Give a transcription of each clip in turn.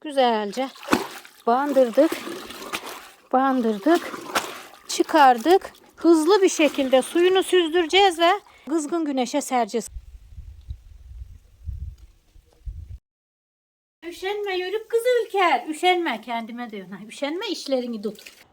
güzelce bandırdık. Bandırdık. Çıkardık. Hızlı bir şekilde suyunu süzdüreceğiz ve kızgın güneşe sereceğiz. Üşenme yürüp kız ülker. Üşenme kendime diyorsun. ha. Üşenme işlerini tut.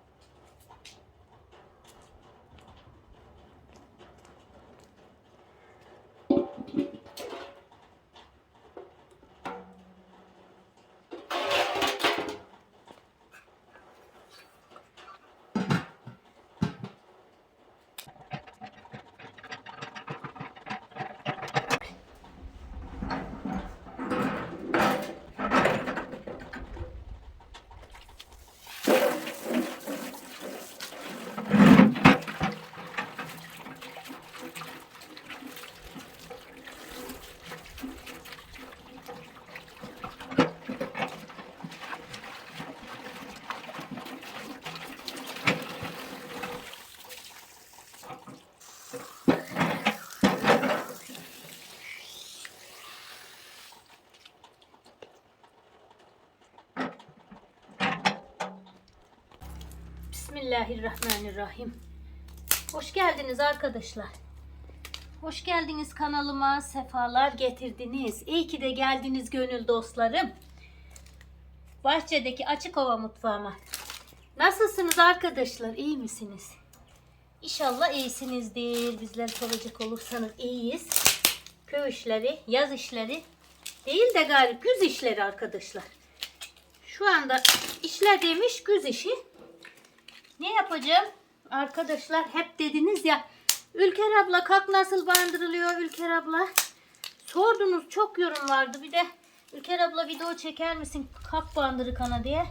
Bismillahirrahmanirrahim. Hoş geldiniz arkadaşlar. Hoş geldiniz kanalıma. Sefalar getirdiniz. İyi ki de geldiniz gönül dostlarım. Bahçedeki açık hava mutfağıma. Nasılsınız arkadaşlar? İyi misiniz? İnşallah iyisinizdir. Bizler soracak olursanız iyiyiz. Köy işleri, yaz işleri değil de galiba güz işleri arkadaşlar. Şu anda işler demiş güz işi. Ne yapacağım? Arkadaşlar hep dediniz ya Ülker abla kalk nasıl bandırılıyor Ülker abla? Sordunuz çok yorum vardı. Bir de Ülker abla video çeker misin kalk bandırı kana diye.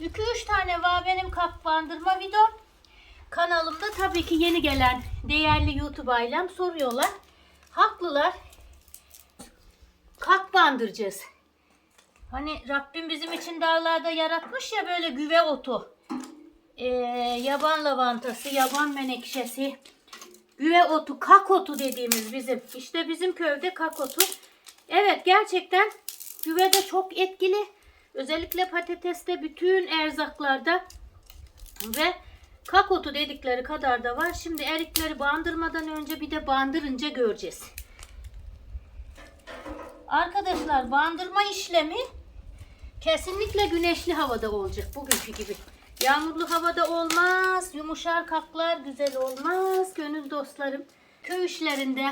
2-3 tane var benim kalk bandırma videom. Kanalımda tabii ki yeni gelen değerli YouTube ailem soruyorlar. Haklılar. Kalk bandıracağız. Hani Rabbim bizim için dağlarda yaratmış ya böyle güve otu e, yaban lavantası, yaban menekşesi, güve otu, kak otu dediğimiz bizim. İşte bizim köyde kak otu. Evet gerçekten güve de çok etkili. Özellikle patateste bütün erzaklarda ve kak otu dedikleri kadar da var. Şimdi erikleri bandırmadan önce bir de bandırınca göreceğiz. Arkadaşlar bandırma işlemi kesinlikle güneşli havada olacak bugünkü gibi. Yağmurlu havada olmaz, yumuşar kaklar güzel olmaz gönül dostlarım. Köy işlerinde,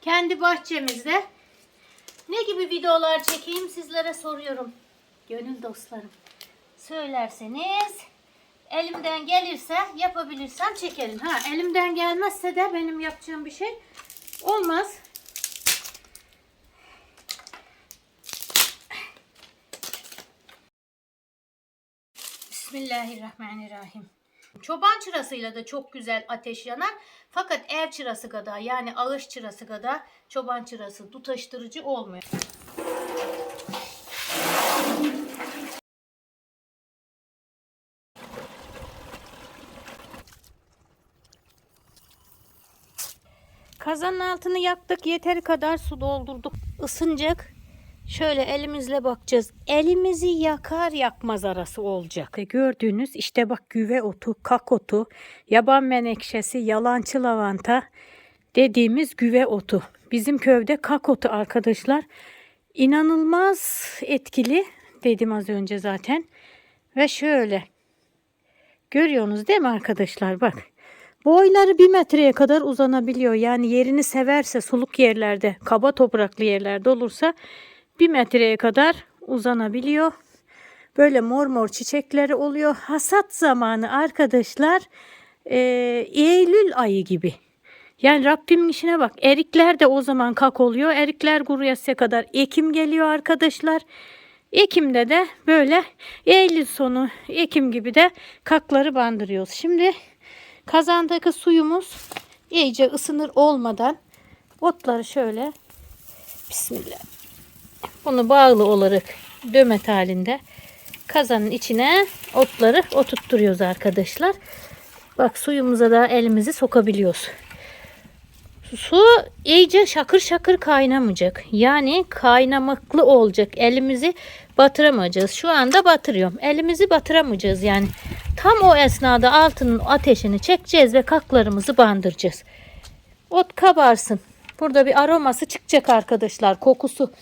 kendi bahçemizde ne gibi videolar çekeyim sizlere soruyorum. Gönül dostlarım. Söylerseniz elimden gelirse yapabilirsem çekerim. Ha elimden gelmezse de benim yapacağım bir şey olmaz. Bismillahirrahmanirrahim. Çoban çırasıyla da çok güzel ateş yanar. Fakat ev çırası kadar yani ağaç çırası kadar çoban çırası tutaştırıcı olmuyor. Kazanın altını yaktık. Yeteri kadar su doldurduk. Isınacak. Şöyle elimizle bakacağız. Elimizi yakar yakmaz arası olacak. E, Gördüğünüz işte bak güve otu, kak otu, yaban menekşesi, yalancı lavanta dediğimiz güve otu. Bizim köyde kak otu arkadaşlar. İnanılmaz etkili dedim az önce zaten. Ve şöyle görüyorsunuz değil mi arkadaşlar bak. Boyları bir metreye kadar uzanabiliyor. Yani yerini severse suluk yerlerde, kaba topraklı yerlerde olursa bir metreye kadar uzanabiliyor. Böyle mor mor çiçekleri oluyor. Hasat zamanı arkadaşlar e, Eylül ayı gibi. Yani Rabbimin işine bak. Erikler de o zaman kak oluyor. Erikler kuruyasıya kadar Ekim geliyor arkadaşlar. Ekim'de de böyle Eylül sonu Ekim gibi de kakları bandırıyoruz. Şimdi kazandaki suyumuz iyice ısınır olmadan otları şöyle Bismillah. Bunu bağlı olarak dömet halinde kazanın içine otları oturtturuyoruz arkadaşlar. Bak suyumuza da elimizi sokabiliyoruz. Su iyice şakır şakır kaynamayacak. Yani kaynamaklı olacak. Elimizi batıramayacağız. Şu anda batırıyorum. Elimizi batıramayacağız yani. Tam o esnada altının ateşini çekeceğiz ve kaklarımızı bandıracağız. Ot kabarsın. Burada bir aroması çıkacak arkadaşlar. Kokusu.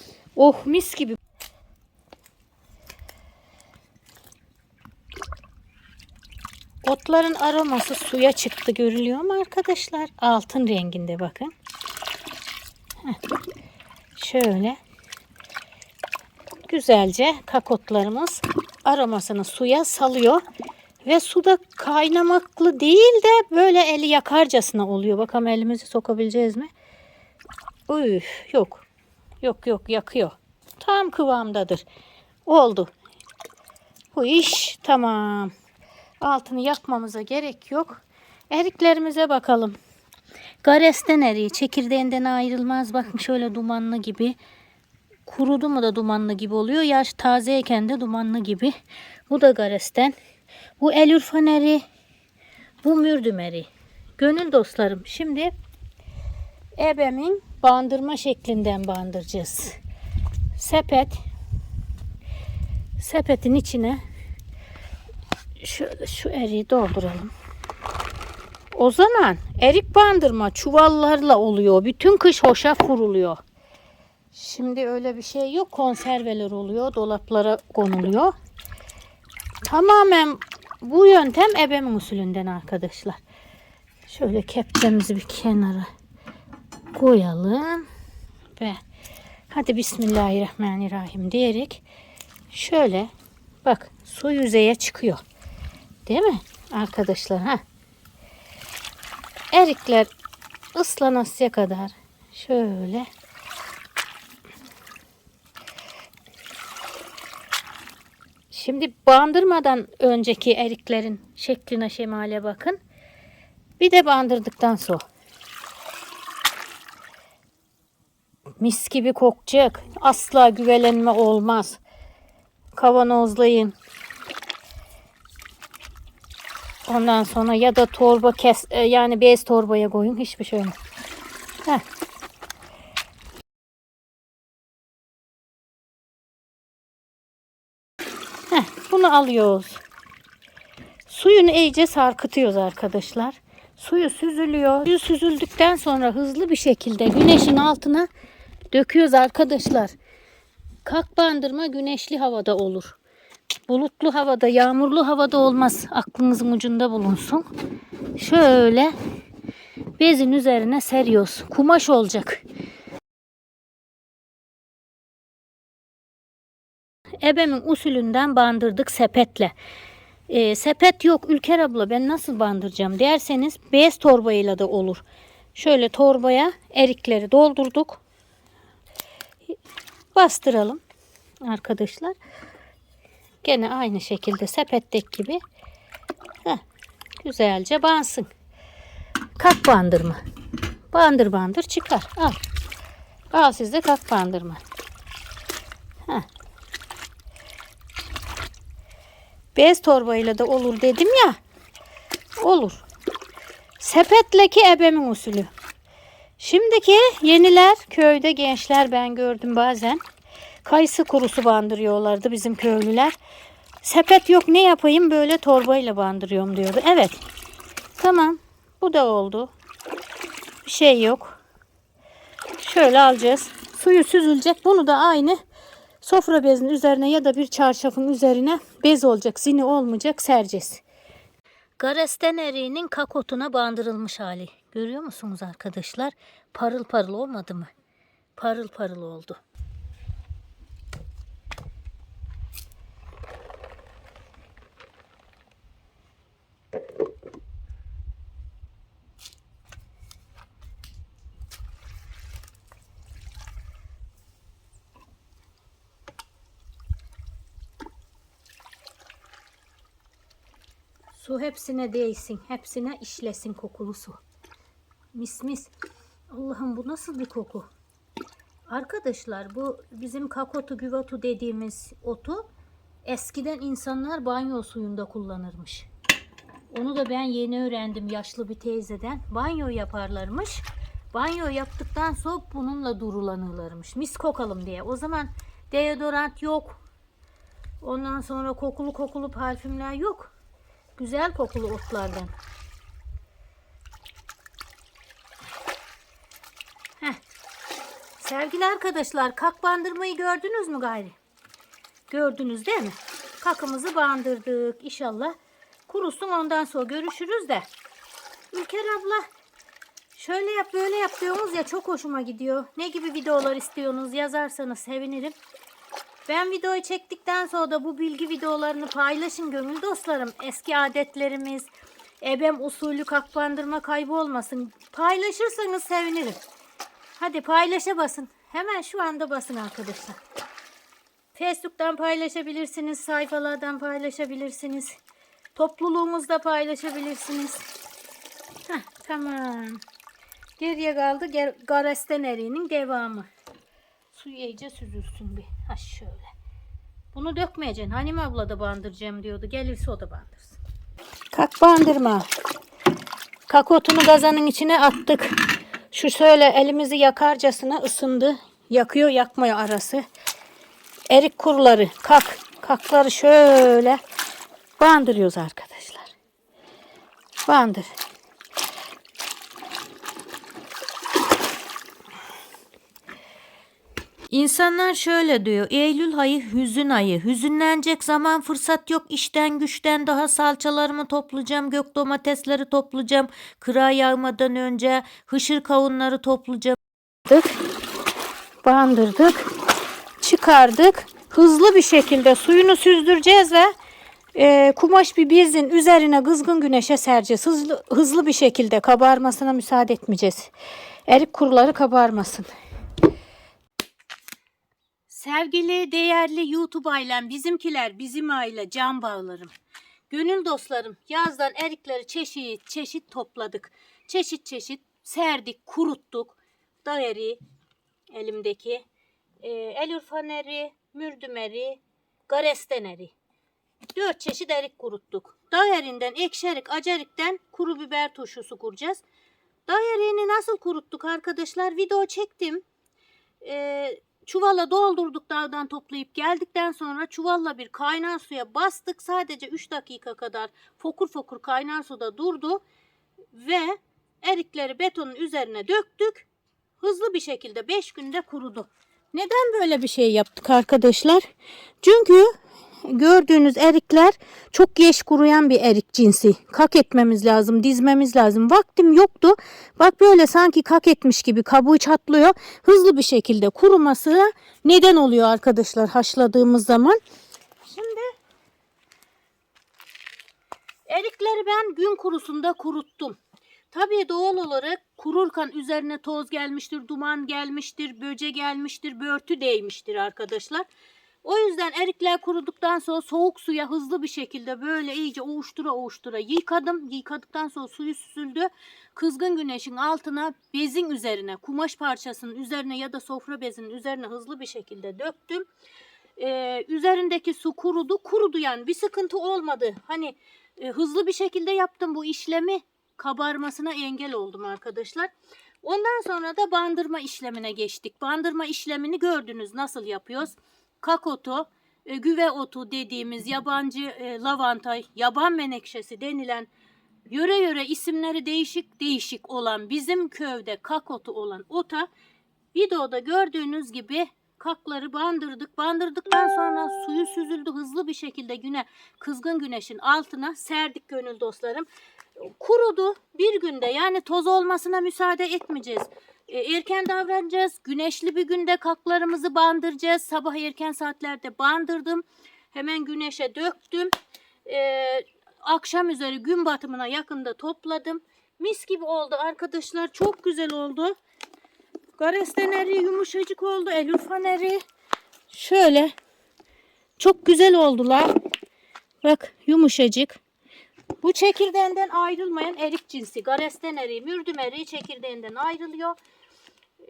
Oh mis gibi. Otların aroması suya çıktı görülüyor mu arkadaşlar? Altın renginde bakın. Heh. Şöyle. Güzelce kakotlarımız aromasını suya salıyor. Ve suda kaynamaklı değil de böyle eli yakarcasına oluyor. Bakalım elimizi sokabileceğiz mi? Üf, yok. Yok yok yakıyor. Tam kıvamdadır. Oldu. Bu iş tamam. Altını yakmamıza gerek yok. Eriklerimize bakalım. Garesten eriği çekirdeğinden ayrılmaz. Bakın şöyle dumanlı gibi. Kurudu mu da dumanlı gibi oluyor. Yaş tazeyken de dumanlı gibi. Bu da garesten. Bu elürfan eriği. Bu mürdüm eriği. Gönül dostlarım. Şimdi ebemin bandırma şeklinden bandıracağız. Sepet. Sepetin içine şöyle şu eriği dolduralım. O zaman erik bandırma çuvallarla oluyor. Bütün kış hoşaf vuruluyor. Şimdi öyle bir şey yok. Konserveler oluyor. Dolaplara konuluyor. Tamamen bu yöntem ebemin usulünden arkadaşlar. Şöyle kepçemizi bir kenara koyalım. Ve hadi Bismillahirrahmanirrahim diyerek şöyle bak su yüzeye çıkıyor. Değil mi arkadaşlar? Ha? Erikler ıslanasıya kadar şöyle Şimdi bandırmadan önceki eriklerin şekline şemale bakın. Bir de bandırdıktan sonra. Mis gibi kokacak. Asla güvelenme olmaz. Kavanozlayın. Ondan sonra ya da torba kes e, yani bez torbaya koyun. Hiçbir şey olmaz. Heh. Bunu alıyoruz. Suyunu iyice sarkıtıyoruz arkadaşlar. Suyu süzülüyor. Suyu süzüldükten sonra hızlı bir şekilde güneşin altına döküyoruz arkadaşlar. Kalk bandırma güneşli havada olur. Bulutlu havada, yağmurlu havada olmaz. Aklınızın ucunda bulunsun. Şöyle bezin üzerine seriyoruz. Kumaş olacak. Ebemin usulünden bandırdık sepetle. Ee, sepet yok Ülker abla ben nasıl bandıracağım derseniz bez torbayla da olur. Şöyle torbaya erikleri doldurduk. Bastıralım arkadaşlar. Gene aynı şekilde sepetteki gibi heh, güzelce bansın. Kalk bandırma. Bandır bandır çıkar. Al. Al sizde kalk bandırma. Heh. Bez torbayla da olur dedim ya. Olur. Sepetleki ebemin usulü. Şimdiki yeniler köyde gençler ben gördüm bazen. Kayısı kurusu bandırıyorlardı bizim köylüler. Sepet yok ne yapayım böyle torbayla bandırıyorum diyordu. Evet. Tamam. Bu da oldu. Bir şey yok. Şöyle alacağız. Suyu süzülecek. Bunu da aynı sofra bezinin üzerine ya da bir çarşafın üzerine bez olacak. Zini olmayacak sereceğiz. Garesten eriğinin kakotuna bandırılmış hali. Görüyor musunuz arkadaşlar? Parıl parıl olmadı mı? Parıl parıl oldu. Su hepsine değsin. Hepsine işlesin kokulu su. Mis mis. Allah'ım bu nasıl bir koku? Arkadaşlar bu bizim kakotu güvatu dediğimiz otu eskiden insanlar banyo suyunda kullanırmış. Onu da ben yeni öğrendim yaşlı bir teyzeden. Banyo yaparlarmış. Banyo yaptıktan sonra bununla durulanırlarmış. Mis kokalım diye. O zaman deodorant yok. Ondan sonra kokulu kokulu parfümler yok. Güzel kokulu otlardan. Sevgili arkadaşlar kak bandırmayı gördünüz mü gayri? Gördünüz değil mi? Kakımızı bandırdık. İnşallah kurusun ondan sonra görüşürüz de. Ülker abla şöyle yap böyle yap diyorsunuz ya çok hoşuma gidiyor. Ne gibi videolar istiyorsunuz yazarsanız sevinirim. Ben videoyu çektikten sonra da bu bilgi videolarını paylaşın gönül dostlarım. Eski adetlerimiz, ebem usulü kakbandırma kaybı olmasın. Paylaşırsanız sevinirim. Hadi paylaşa basın. Hemen şu anda basın arkadaşlar. Facebook'tan paylaşabilirsiniz, sayfalardan paylaşabilirsiniz. Topluluğumuzda paylaşabilirsiniz. Heh, tamam. Geriye kaldı Ger- Garesten eriğinin devamı. Su iyice süzülsün bir. Ha şöyle. Bunu dökmeyeceksin. Hanime abla da bandıracağım diyordu. Gelirse o da bandırsın. Kalk bandırma. Kakotunu gazanın içine attık. Şu şöyle elimizi yakarcasına ısındı. Yakıyor yakmıyor arası. Erik kuruları, kak, kakları şöyle bandırıyoruz arkadaşlar. Bandır. İnsanlar şöyle diyor. Eylül ayı hüzün ayı. Hüzünlenecek zaman fırsat yok. İşten güçten daha salçalarımı toplayacağım. Gök domatesleri toplayacağım. Kıra yağmadan önce hışır kavunları toplayacağım. Bandırdık. Çıkardık. Hızlı bir şekilde suyunu süzdüreceğiz ve e, kumaş bir bezin üzerine kızgın güneşe sereceğiz. Hızlı, hızlı bir şekilde kabarmasına müsaade etmeyeceğiz. Erik kuruları kabarmasın. Sevgili, değerli YouTube ailem, bizimkiler, bizim aile, can bağlarım. Gönül dostlarım, yazdan erikleri çeşit çeşit topladık. Çeşit çeşit serdik, kuruttuk. Dağ elimdeki. E, elürfan eriği, mürdüm eriği, garesten eriği. Dört çeşit erik kuruttuk. Dağ eriğinden, ekşi erik, acı erikten kuru biber turşusu kuracağız. Dağ nasıl kuruttuk arkadaşlar? Video çektim. Ee, çuvala doldurduk dağdan toplayıp geldikten sonra çuvalla bir kaynar suya bastık. Sadece 3 dakika kadar fokur fokur kaynar suda durdu ve erikleri betonun üzerine döktük. Hızlı bir şekilde 5 günde kurudu. Neden böyle bir şey yaptık arkadaşlar? Çünkü gördüğünüz erikler çok geç kuruyan bir erik cinsi. Kak etmemiz lazım, dizmemiz lazım. Vaktim yoktu. Bak böyle sanki kak etmiş gibi kabuğu çatlıyor. Hızlı bir şekilde kuruması neden oluyor arkadaşlar haşladığımız zaman. Şimdi erikleri ben gün kurusunda kuruttum. Tabii doğal olarak kururken üzerine toz gelmiştir, duman gelmiştir, böce gelmiştir, börtü değmiştir arkadaşlar. O yüzden erikler kuruduktan sonra soğuk suya hızlı bir şekilde böyle iyice ovuştura ovuştura yıkadım. Yıkadıktan sonra suyu süzüldü. Kızgın güneşin altına bezin üzerine, kumaş parçasının üzerine ya da sofra bezinin üzerine hızlı bir şekilde döktüm. Ee, üzerindeki su kurudu. Kurudu yani bir sıkıntı olmadı. Hani e, hızlı bir şekilde yaptım bu işlemi. Kabarmasına engel oldum arkadaşlar. Ondan sonra da bandırma işlemine geçtik. Bandırma işlemini gördünüz nasıl yapıyoruz kakotu, e, güve otu dediğimiz yabancı e, lavanta, yaban menekşesi denilen yöre yöre isimleri değişik değişik olan bizim köyde kakotu olan ota videoda gördüğünüz gibi kakları bandırdık. Bandırdıktan sonra suyu süzüldü hızlı bir şekilde güne kızgın güneşin altına serdik gönül dostlarım. Kurudu bir günde yani toz olmasına müsaade etmeyeceğiz. E, erken davranacağız. Güneşli bir günde kaklarımızı bandıracağız. Sabah erken saatlerde bandırdım. Hemen güneşe döktüm. E, akşam üzeri gün batımına yakında topladım. Mis gibi oldu arkadaşlar. Çok güzel oldu. Garesten eriği yumuşacık oldu. Elufan eriği. Şöyle. Çok güzel oldular. Bak yumuşacık. Bu çekirdeğinden ayrılmayan erik cinsi. Garesten eriği, mürdüm eriği çekirdeğinden ayrılıyor.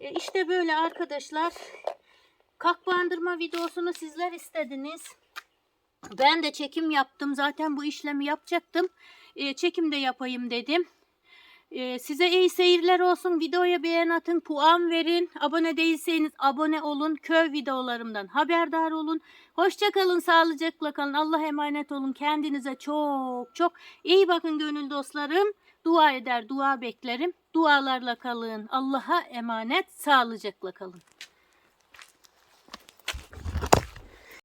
E, İşte böyle arkadaşlar. Bandırma videosunu sizler istediniz. Ben de çekim yaptım. Zaten bu işlemi yapacaktım. E, çekim de yapayım dedim. Ee, size iyi seyirler olsun. Videoya beğen atın, puan verin. Abone değilseniz abone olun. Köy videolarımdan haberdar olun. Hoşça kalın, sağlıcakla kalın. Allah'a emanet olun. Kendinize çok çok iyi bakın gönül dostlarım. Dua eder, dua beklerim. Dualarla kalın. Allah'a emanet, sağlıcakla kalın.